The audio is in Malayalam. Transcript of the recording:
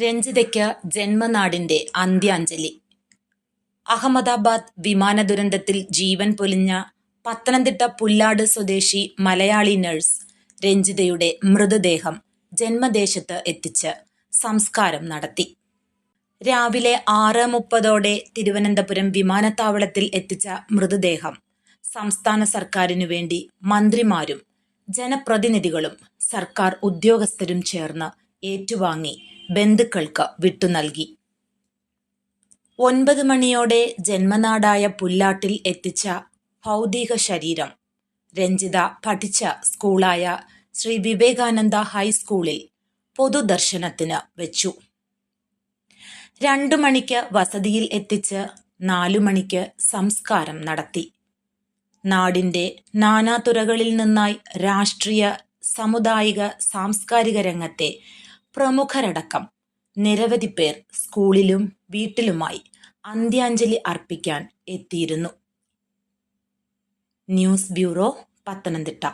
രഞ്ജിതയ്ക്ക് ജന്മനാടിന്റെ അന്ത്യാഞ്ജലി. അഹമ്മദാബാദ് വിമാന ദുരന്തത്തിൽ ജീവൻ പൊലിഞ്ഞ പത്തനംതിട്ട പുല്ലാട് സ്വദേശി മലയാളി നഴ്സ് രഞ്ജിതയുടെ മൃതദേഹം ജന്മദേശത്ത് എത്തിച്ച് സംസ്കാരം നടത്തി. രാവിലെ ആറ് മുപ്പതോടെ തിരുവനന്തപുരം വിമാനത്താവളത്തിൽ എത്തിച്ച മൃതദേഹം സംസ്ഥാന സർക്കാരിനു വേണ്ടി മന്ത്രിമാരും ജനപ്രതിനിധികളും സർക്കാർ ഉദ്യോഗസ്ഥരും ചേർന്ന് ഏറ്റുവാങ്ങി ബന്ധുക്കൾക്ക് വിട്ടുനൽകി ഒൻപത് മണിയോടെ ജന്മനാടായ പുല്ലാട്ടിൽ എത്തിച്ച ഭൗതിക ശരീരം രഞ്ജിത പഠിച്ച സ്കൂളായ ശ്രീ വിവേകാനന്ദ ഹൈസ്കൂളിൽ പൊതുദർശനത്തിന് വെച്ചു. രണ്ടു മണിക്ക് വസതിയിൽ എത്തിച്ച് നാലു മണിക്ക് സംസ്കാരം നടത്തി. നാടിന്റെ നാനാതുറകളിൽ നിന്നായി രാഷ്ട്രീയ സാമുദായിക സാംസ്കാരിക രംഗത്തെ പ്രമുഖരടക്കം. നിരവധി പേർ സ്കൂളിലും വീട്ടിലുമായി അന്ത്യാഞ്ജലി അർപ്പിക്കാൻ എത്തിയിരുന്നു. News bureau Pathanamthitta.